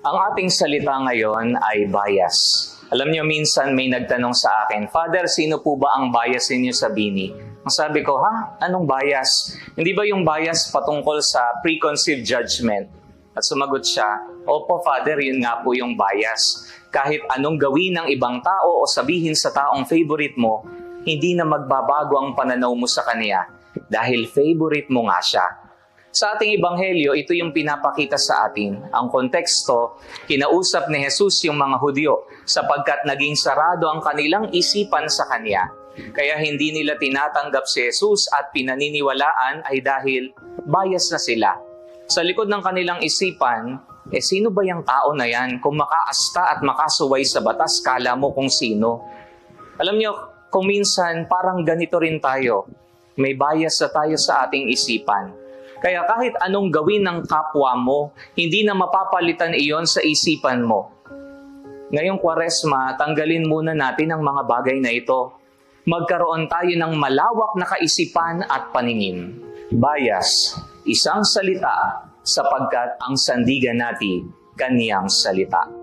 Ang ating salita ngayon ay bias. Alam niyo, minsan may nagtanong sa akin, Father, sino po ba ang bias ninyo sa Bini? Ang sabi ko, ha? Anong bias? Hindi ba yung bias patungkol sa preconceived judgment? At sumagot siya, Opo, Father, yun nga po yung bias. Kahit anong gawin ng ibang tao o sabihin sa taong favorite mo, hindi na magbabago ang pananaw mo sa kanya dahil favorite mo nga siya. Sa ating ebanghelyo, ito yung pinapakita sa atin. Ang konteksto, kinausap ni Jesus yung mga Hudyo sapagkat naging sarado ang kanilang isipan sa Kanya. Kaya hindi nila tinatanggap si Jesus at pinaniniwalaan ay dahil bias na sila. Sa likod ng kanilang isipan, eh sino ba yung tao na yan? Kung makaasta at makasuway sa batas, kala mo kung sino. Alam niyo, kung minsan parang ganito rin tayo. May bias na tayo sa ating isipan. Kaya kahit anong gawin ng kapwa mo, hindi na mapapalitan iyon sa isipan mo. Ngayong kwaresma, tanggalin muna natin ang mga bagay na ito. Magkaroon tayo ng malawak na kaisipan at paningin. Bias, isang salita sapagkat ang sandigan natin kaniyang salita.